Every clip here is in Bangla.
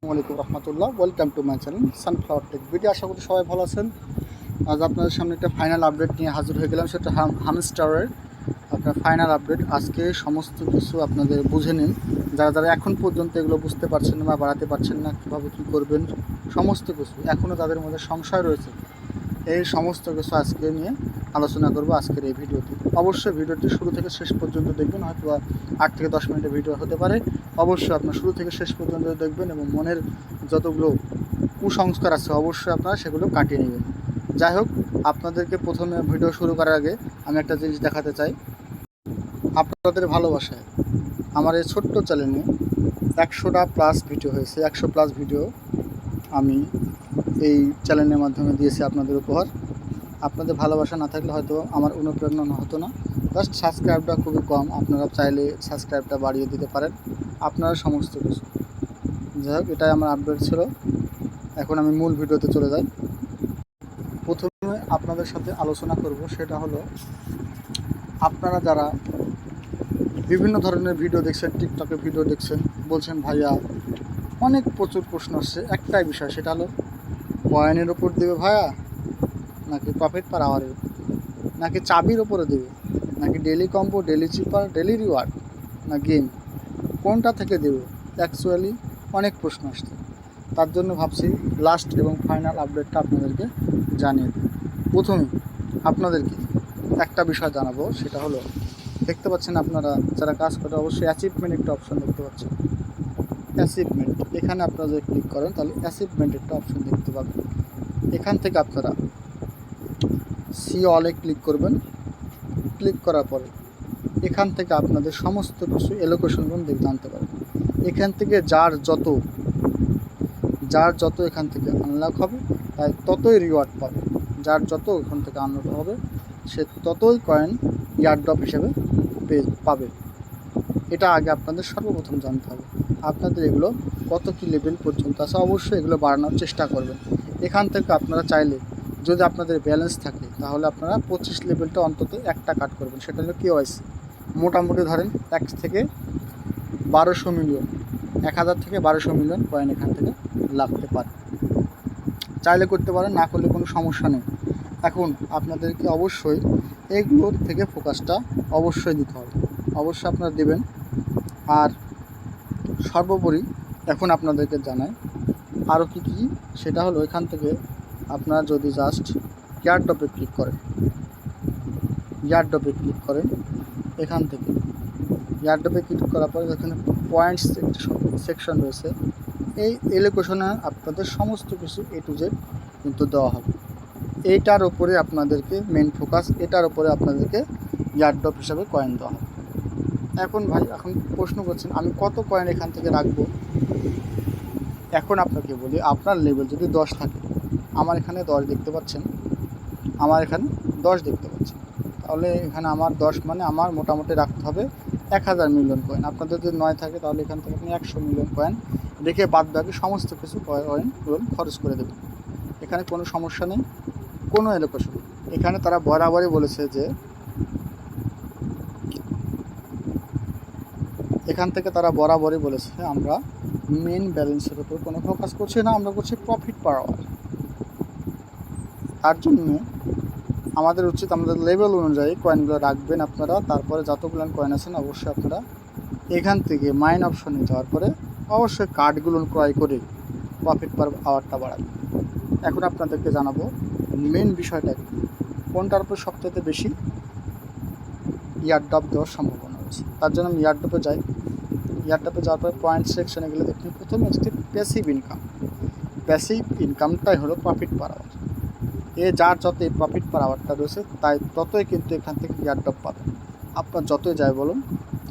আসসালামু আলাইকুম রহমতুল্লাহ। Welcome to my channel Sunflower Tech video আশা করি সবাই ভালো আছেন। আজ আপনাদের সামনে একটা ফাইনাল আপডেট নিয়ে হাজির হয়ে গেলাম। সেটা হাম হামস্টারের আপনার ফাইনাল আপডেট আজকে সমস্ত কিছু আপনাদের বুঝে নিন। যারা যারা এখন পর্যন্ত এগুলো বুঝতে পারছেন না বা বাড়াতে পারছেন না, কীভাবে কী করবেন, সমস্ত কিছু। এখনও তাদের মধ্যে সংশয় রয়েছে। এই সমস্ত কিছু আজকে নিয়ে আলোচনা করব আজকের এই ভিডিওতে। অবশ্যই ভিডিওটি শুরু থেকে শেষ পর্যন্ত দেখবেন হয়তো আট থেকে দশ মিনিটের ভিডিও হতে পারে। অবশ্যই আপনার শুরু থেকে শেষ পর্যন্ত দেখবেন এবং মনের যতগুলো কুসংস্কার আছে, অবশ্যই আপনারা সেগুলো কাটিয়ে নেবেন। যাই হোক, আপনাদেরকে প্রথমে ভিডিও শুরু করার আগে আমি একটা জিনিস দেখাতে চাই। আপনাদের ভালোবাসায় আমার এই ছোট্ট চ্যানেলে একশোটা প্লাস ভিডিও হয়েছে। একশো প্লাস ভিডিও আমি এই চ্যানেলের মাধ্যমে দিয়েছি আপনাদের উপহার। আপনাদের ভালোবাসা না থাকলে হয়তো আমার অনুপ্রেরণা হতো না। জাস্ট সাবস্ক্রাইবটা খুবই কম, আপনারা চাইলে সাবস্ক্রাইবটা বাড়িয়ে দিতে পারেন। আপনারা সমস্ত কিছু। যাই হোক, এটাই আমার আপডেট ছিল। এখন আমি মূল ভিডিওতে চলে যাই। প্রথমে আপনাদের সাথে আলোচনা করব, সেটা হলো আপনারা যারা বিভিন্ন ধরনের ভিডিও দেখছেন টিকটকে ভিডিও দেখছেন, বলছেন, ভাইয়া, অনেক প্রচুর প্রশ্ন আসছে। একটাই বিষয়, সেটা হলো কয়েনের ওপর দেবে ভাইয়া নাকি প্রফিট পার আওয়ারের উপর নাকি চাবির ওপরে দেবে? নাকি daily combo daily cipher daily reward না গেম কোনটা থেকে দেবে? অ্যাকচুয়ালি অনেক প্রশ্ন আসছে। তার জন্য ভাবছি লাস্ট এবং ফাইনাল আপডেটটা আপনাদেরকে জানিয়ে দিই। প্রথমে আপনাদেরকে একটা বিষয় জানাব, সেটা হলো, দেখতে পাচ্ছেন আপনারা, যারা কাজ করে, অবশ্যই অ্যাচিভমেন্ট একটা অপশন দেখতে পাচ্ছেন। অ্যাচিভমেন্ট এখানে আপনারা যদি ক্লিক করেন, তাহলে অ্যাচিভমেন্ট একটা অপশন দেখতে পাবেন। এখান থেকে আপনারা সি অলে ক্লিক করবেন। ক্লিক করার পরে এখান থেকে আপনাদের সমস্ত কিছু এলোকেশনগুলো দেখ জানতে পারবেন। এখান থেকে যার যত যার যত এখান থেকে আনলক হবে তাই ততই রিওয়ার্ড পাবে। যার যত এখান থেকে আনলক হবে, সে ততই কয়েন ইয়ারড্রপ হিসেবে পাবে। এটা আগে আপনাদের সর্বপ্রথম জানতে হবে। আপনাদের এগুলো কত কী লেভেল পর্যন্ত আছে, অবশ্যই এগুলো বাড়ানোর চেষ্টা করবেন। এখান থেকে আপনারা চাইলে যদি আপনাদের ব্যালেন্স থাকে, তাহলে আপনারা পঁচিশ লেভেলটা অন্তত একটা কাট করবেন, সেটা হলো কেওয়াইসি মোটামুটি ধরেন এক থেকে বারোশো মিলিয়ন এক হাজার থেকে বারোশো মিলিয়ন কয়েন এখান থেকে লাগতে পারে। চাইলে করতে পারেন, না করলে কোনো সমস্যা নেই। এখন আপনাদেরকে অবশ্যই এগুলোর থেকে ফোকাসটা অবশ্যই দিতে হবে। অবশ্যই আপনারা দেবেন। আর সর্বোপরি এখন আপনাদেরকে জানাই আরও কী কী, সেটা হলো এখান থেকে আপনারা যদি জাস্ট ইয়ারডপে ক্লিক করেন ইয়ারডপে ক্লিক করেন, এখান থেকে ইয়ারডপে ক্লিক করার পরে এখানে পয়েন্টস সেকশন রয়েছে। এই এলোকেশনে আপনাদের সমস্ত কিছু এ টু জেড কিন্তু দেওয়া হবে। এইটার ওপরে আপনাদেরকে মেন ফোকাস এটার ওপরে আপনাদেরকে ইয়ার ইয়ারডপ হিসাবে কয়েন দেওয়া হবে। এখন ভাই, এখন প্রশ্ন করছেন, আমি কত কয়েন এখান থেকে রাখব? এখন আপনাকে বলি, আপনার লেভেল যদি দশ থাকে, আমার এখানে দশ দেখতে পাচ্ছেন, আমার এখানে দশ দেখতে পাচ্ছেন। তাহলে এখানে আমার দশ মানে আমার মোটামুটি রাখতে হবে এক হাজার মিলিয়ন কয়েন আপনাদের যদি নয় থাকে, তাহলে এখান থেকে আপনি একশো মিলিয়ন কয়েন রেখে বাদ বাকি সমস্ত কিছু কয়েন খরচ করে দেবেন। এখানে কোনো সমস্যা নেই, কোনো এলোকেশন এখানে তারা বরাবরই বলেছে যে এখান থেকে তারা বরাবরই বলেছে আমরা মেন ব্যালেন্সের উপর কোনো ফোকাস করছি না, আমরা করছি প্রফিট পার আওয়ার তার জন্য আমাদের উচিত, আমাদের লেভেল অনুযায়ী কয়েনগুলো রাখবেন আপনারা, তারপরে যতগুলো কয়েন আছেন অবশ্যই আপনারা এখান থেকে মাইন অপশনে যাওয়ার পরে অবশ্যই কার্ডগুলো ক্রয় করে প্রফিট পার আওয়ারটা বাড়াবেন এখন আপনাদেরকে জানাব মেন বিষয়টা কোনটার উপর সবথেকে বেশি ইয়ারডপ দেওয়ার সম্ভাবনা রয়েছে? তার জন্য আমি ইয়ারডপে যাই। ইয়ারডপে যাওয়ার পরে পয়েন্ট সেকশনে গেলে দেখুন। প্রথমে হচ্ছে প্যাসিভ ইনকাম প্যাসিভ ইনকামটাই হলো প্রফিট পার আওয়ার এ যার যত এই প্রফিট পার আওয়ারটা রয়েছে, তাই ততই কিন্তু এখান থেকে ইয়ারডপ পাবেন আপনার যতই যায় বলুন,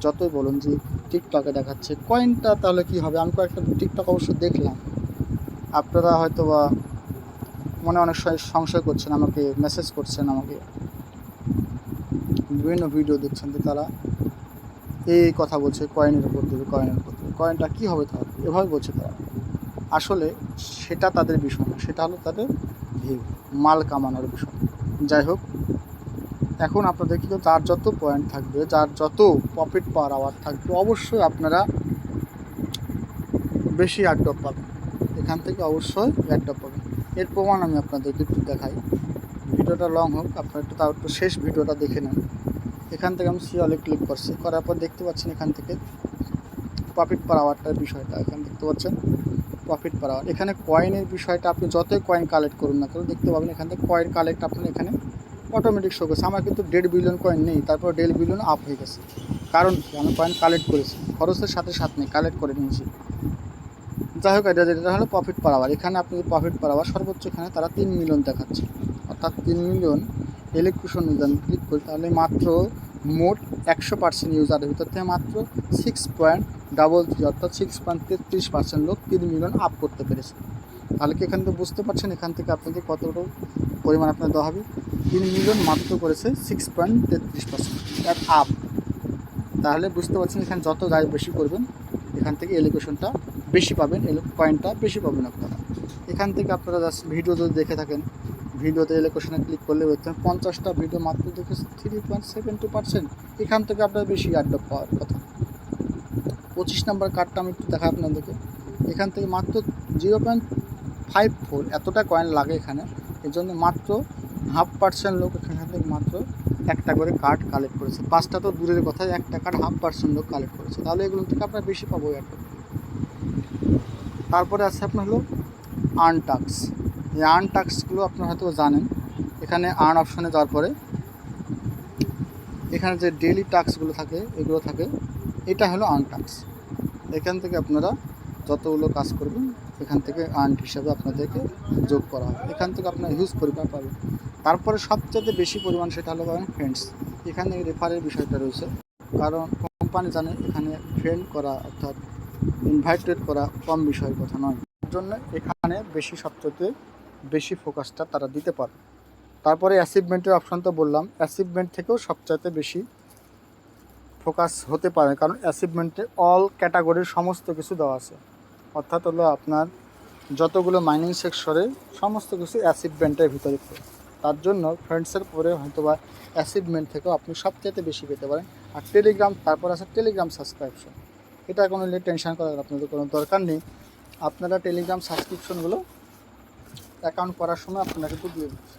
যতই বলুন যে টিকটকে দেখাচ্ছে কয়েনটা তাহলে কি হবে? আমি কয়েকটা টিকটক অবশ্য দেখলাম। আপনারা হয়তো বা মনে অনেক সময় সংশয় করছেন, আমাকে মেসেজ করছেন আমাকে। বিভিন্ন ভিডিও দেখছেন যে তারা এই কথা বলছে কয়েনের উপর দেবে কয়েনের উপর দেবে। কয়েনটা কী হবে তাহলে এভাবে বলছে তারা। আসলে সেটা তাদের বিষয় না, সেটা হলো তাদের ভিউ মাল কামানোর বিষয়। যাই হোক, এখন আপনাদের কিন্তু যার যত পয়েন্ট থাকবে, যার যত প্রফিট পার আওয়ার থাকবে, অবশ্যই আপনারা বেশি আড্ডপ পাবেন। এখান থেকে অবশ্যই অ্যাড্রপ পাবেন। এর প্রমাণ আমি আপনাদেরকে একটু দেখাই। ভিডিওটা লং হোক, আপনারা একটু তাও একটু শেষ ভিডিওটা দেখে নেন। এখান থেকে আমি সিওলে ক্লিক করছি। করার পর দেখতে পাচ্ছেন এখান থেকে প্রফিট পার আওয়ারটার বিষয়টা। এখানে দেখতে পাচ্ছেন প্রফিট পার আওয়ার এখানে কয়েনের বিষয়টা আপনি যতই কয়েন কালেক্ট করুন না কেন, দেখতে পাবেন এখান থেকে কয়েন কালেক্ট আপনার এখানে অটোমেটিক শো করছে। আমার কিন্তু দেড় বিলিয়ন কয়েন নেই, তারপর দেড় বিলিয়ন আপ হয়ে গেছে। কারণ কি? আমি কয়েন কালেক্ট করেছি। খরচের সাথে সাথে নেই কালেক্ট করে নিয়েছি। যাই হোক, এটা যেটা হলো প্রফিট পার আওয়ার এখানে আপনি প্রফিট পার আওয়ার সর্বোচ্চ এখানে তারা তিন মিলিয়ন দেখাচ্ছে। অর্থাৎ তিন মিলিয়ন ইলেকট্রিশন আমি ক্লিক করি তাহলে মাত্র মোট একশো পার্সেন্ট ইউজারের ভিতর থেকে মাত্র সিক্স পয়েন্ট ডাবল থ্রি অর্থাৎ সিক্স পয়েন্ট তেত্রিশ পার্সেন্ট লোক তিন মিলিয়ন আপ করতে পেরেছে। তাহলে কি এখান থেকে বুঝতে পারছেন? এখান থেকে আপনাদের কতটুকু পরিমাণ আপনার দেওয়া হবে? তিন মিলিয়ন মাত্র করেছে সিক্স পয়েন্ট তেত্রিশ পার্সেন্ট অ্যাট আপ তাহলে বুঝতে পারছেন এখানে যত গাড়ি বেশি করবেন, এখান থেকে এলিগেশনটা বেশি পাবেন, এলো পয়েন্টটা বেশি পাবেন আপনারা। এখান থেকে আপনারা জাস্ট ভিডিও যদি দেখে থাকেন ভিডিওতে এলোকেশনে ক্লিক করলে দেখছেন পঞ্চাশটা ভিডিও মাত্র দেখেছে three point seven two percent এখান থেকে আপনার বেশি অ্যাডপ পাওয়ার কথা। পঁচিশ নাম্বার কার্ডটা আমি একটু দেখাই আপনাদেরকে। এখান থেকে মাত্র জিরো পয়েন্ট ফাইভ ফোর এতটা কয়েন লাগে এখানে। এর জন্য মাত্র হাফ পার্সেন্ট লোক এখান থেকে মাত্র একটা করে কার্ড কালেক্ট করেছে। পাঁচটা তো দূরের কথা, একটা কার্ড হাফ পার্সেন্ট লোক কালেক্ট করেছে। তাহলে এগুলো থেকে আপনার বেশি পাবো একটা তারপরে আছে আপনার হলো আর্ন টাক্স এই আর্ন টাস্কগুলো আপনারা হয়তো জানেন। এখানে আর্ন অপশনে যাওয়ার পরে এখানে যে ডেলি টাস্কগুলো থাকে, এগুলো থাকে, এটা হলো আর্ন টাস্ক এখান থেকে আপনারা যতগুলো কাজ করবেন, এখান থেকে আর্ন হিসাবে আপনাদেরকে যোগ করা হবে। এখান থেকে আপনার হিউজ পরিমাণ পাবেন। তারপরে সবচেয়ে বেশি পরিমাণ সেটা হলো পাবেন ফ্রেন্ডস এখানে রেফারের বিষয়টা রয়েছে। কারণ কোম্পানি জানে এখানে ফ্রেন্ড করা অর্থাৎ ইনভাইটেড করা কম বিষয়ের কথা নয়। জন্য এখানে বেশি সবচেয়ে বেশি ফোকাসটা তারা দিতে পারে। তারপরে অ্যাচিভমেন্টের অপশন তো বললাম অ্যাচিভমেন্ট থেকেও সবচাইতে বেশি ফোকাস হতে পারে, কারণ অ্যাচিভমেন্টে অল ক্যাটাগরির সমস্ত কিছু দেওয়া আছে। অর্থাৎ হলো আপনার যতগুলো মাইনিং সেকশনে সমস্ত কিছু অ্যাচিভমেন্টের ভিতরে। তার জন্য ফ্রেন্ডসের পরে হয়তো বা অ্যাচিভমেন্ট থেকেও আপনি সবচাইতে বেশি পেতে পারেন। আর টেলিগ্রাম তারপর আছে টেলিগ্রাম সাবস্ক্রিপশন এটা কোনো টেনশন করার আপনাদের কোনো দরকার নেই। আপনারা টেলিগ্রাম সাবস্ক্রিপশনগুলো অ্যাকাউন্ট করার সময় আপনারা কিন্তু দিয়ে দিচ্ছে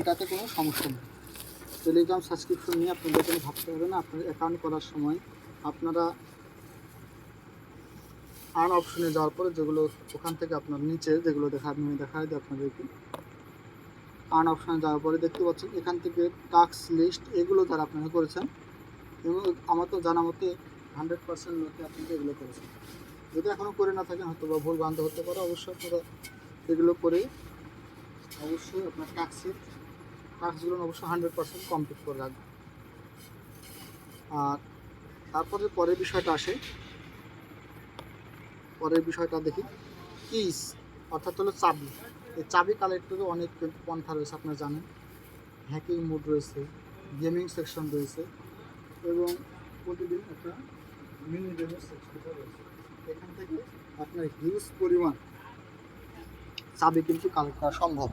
এটাতে কোনো সমস্যা নেই। টেলিগ্রাম সাবস্ক্রিপশন নিয়ে আপনাদের কোনো ভাবতে হবে না। আপনার অ্যাকাউন্ট করার সময় আপনারা আর্ন অপশনে যাওয়ার পরে যেগুলো ওখান থেকে আপনার নিচে যেগুলো দেখা আমি দেখাই দিই আপনাদেরকে। আর্ন অপশনে যাওয়ার পরে দেখতে পাচ্ছেন, এখান থেকে টাস্ক লিস্ট এগুলো যারা আপনারা করেছেন এবং আমার তো জানা মতে হান্ড্রেড পার্সেন্ট লোকে আপনারা এগুলো করেছেন যদি এখনও করে না থাকেন হয়তো বা ভুল ভ্রান্ত হতে পারে। অবশ্যই আপনারা এগুলো করে অবশ্যই আপনার ট্যাক্সের টাস্কগুলো অবশ্যই হান্ড্রেড পার্সেন্ট কমপ্লিট করে রাখবেন। আর তারপরে পরের বিষয়টা আসে। পরের বিষয়টা দেখি। কিস অর্থাৎ হলো চাবি। এই চাবি কালেক্টরে অনেক পন্থা রয়েছে, আপনারা জানেন। হ্যাকিং মুড রয়েছে গেমিং সেকশন রয়েছে এবং প্রতিদিন একটা মিনি গেমের সেকশনটা রয়েছে। এখান থেকে আপনার হিউজ পরিমাণ চাবি কিন্তু কালেক্ট করা সম্ভব।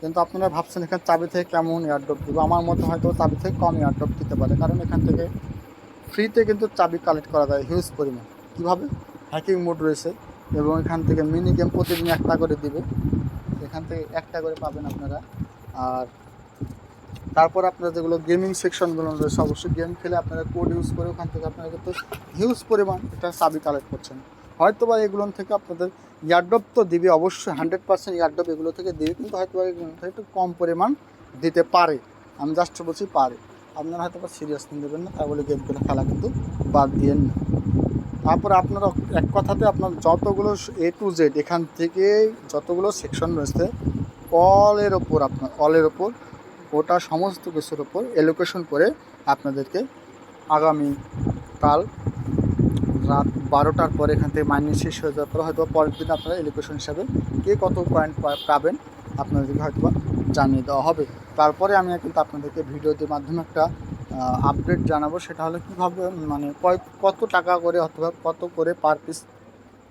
কিন্তু আপনারা ভাবছেন এখানে চাবি থেকে কেমন এয়ারড্রপ দেবো? আমার মতো হয়তো চাবি থেকে কম এয়ারড্রপ দিতে পারে, কারণ এখান থেকে ফ্রিতে কিন্তু চাবি কালেক্ট করা যায় হিউজ পরিমাণ। কীভাবে? হ্যাকিং মোড রয়েছে এবং এখান থেকে মিনি গেম প্রতিদিন একটা করে দিবে। এখান থেকে একটা করে পাবেন আপনারা। আর তারপর আপনারা যেগুলো গেমিং সেকশনগুলো রয়েছে, অবশ্যই গেম খেলে আপনারা কোড ইউজ করে ওখান থেকে আপনারা কিন্তু হিউজ পরিমাণ এটা চাবি কালেক্ট করছেন। হয়তো বা এগুলো থেকে আপনাদের ইয়ারড্রপ তো দিবে, অবশ্যই হান্ড্রেড পার্সেন্ট ইয়ারড্রপ এগুলো থেকে দিবে, কিন্তু হয়তো বা এগুলো থেকে একটু কম পরিমাণ দিতে পারে। আমি জাস্ট বলছি পারে। আপনারা হয়তো বা সিরিয়াস নিয়ে দেবেন না তাই বলে গেমগুলো খেলা কিন্তু বাদ দিয়েন না। তারপরে আপনারা এক কথাতে আপনার যতগুলো এ টু জেড এখান থেকে যতগুলো সেকশন রয়েছে অলের ওপর আপনার অলের ওপর, ওটা সমস্ত কিছুর ওপর এলোকেশন করে আপনাদেরকে আগামী কাল রাত বারোটার পরে এখান থেকে মাইনিং শেষ হয়ে যাওয়ার পরে হয়তো পরের দিন আপনারা এলোকেশন হিসাবে কে কত পয়েন্ট পাবেন আপনাদেরকে হয়তো জানিয়ে দেওয়া হবে। তারপরে আমি কিন্তু আপনাদেরকে ভিডিওদের মাধ্যমে একটা আপডেট জানাব। সেটা হলো কীভাবে মানে কত টাকা করে অথবা কত করে পার পিস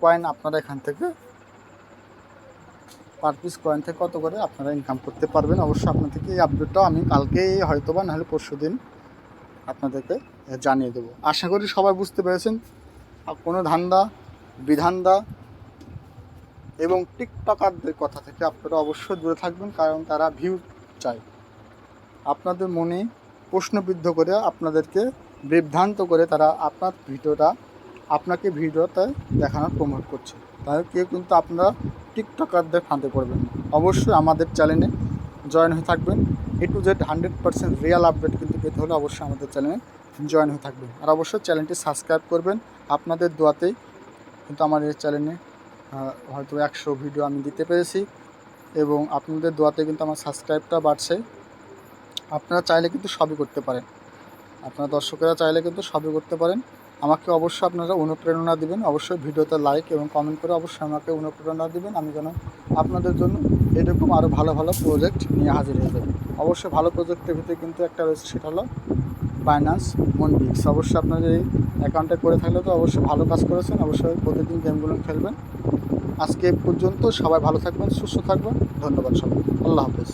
কয়েন আপনারা এখান থেকে পার পিস কয়েন থেকে কত করে আপনারা ইনকাম করতে পারবেন। অবশ্যই আপনাদেরকে এই আপডেটটাও আমি কালকেই হয়তো বা নাহলে পরশু দিন আপনাদেরকে জানিয়ে দেবো। আশা করি সবাই বুঝতে পেরেছেন। কোনো ধান্দা, বিধান্দা এবং টিকটকারদের কথা থেকে আপনারা অবশ্যই দূরে থাকবেন কারণ তারা ভিউ চায়। আপনাদের মনে প্রশ্নবিদ্ধ করে আপনাদেরকে বিভ্রান্ত করে তারা আপনার ভিডিওটা, আপনাকে ভিডিওতে দেখানোর প্রমোট করছে। তাই কেউ কিন্তু আপনারা টিকটকারদের ফাঁদে পড়বেন। অবশ্যই আমাদের চ্যানেলে জয়েন হয়ে থাকবেন। A to Z hundred percent real update কিন্তু পেতে হলে অবশ্যই আমাদের চ্যানেলে জয়েন হয়ে থাকবেন। আর অবশ্যই চ্যানেলটি সাবস্ক্রাইব করবেন। আপনাদের দোয়াতেই কিন্তু আমার এই চ্যানেলে হয়তো একশো ভিডিও আমি দিতে পেরেছি এবং আপনাদের দোয়াতে কিন্তু আমার সাবস্ক্রাইবটা বাড়ছে। আপনারা চাইলে কিন্তু সবই করতে পারেন। আপনারা দর্শকেরা চাইলে কিন্তু সবই করতে পারেন। আমাকে অবশ্যই আপনারা অনুপ্রেরণা দিবেন। অবশ্যই ভিডিওতে লাইক এবং কমেন্ট করে অবশ্যই আমাকে অনুপ্রেরণা দিবেন। আমি যেন আপনাদের জন্য এরকম আরও ভালো ভালো প্রজেক্ট নিয়ে হাজির হয়ে যাই। অবশ্যই ভালো প্রজেক্টের ভিতরে কিন্তু একটা রয়েছে, সেটা হলো ফাইন্যান্স মনবিক্স অবশ্যই আপনার এই অ্যাকাউন্টে করে থাকলে তো অবশ্যই ভালো কাজ করেছেন। অবশ্যই প্রতিদিন গেমগুলো খেলবেন। আজকে পর্যন্ত সবাই ভালো থাকবেন, সুস্থ থাকবেন। ধন্যবাদ সবাই আল্লাহ হাফেজ।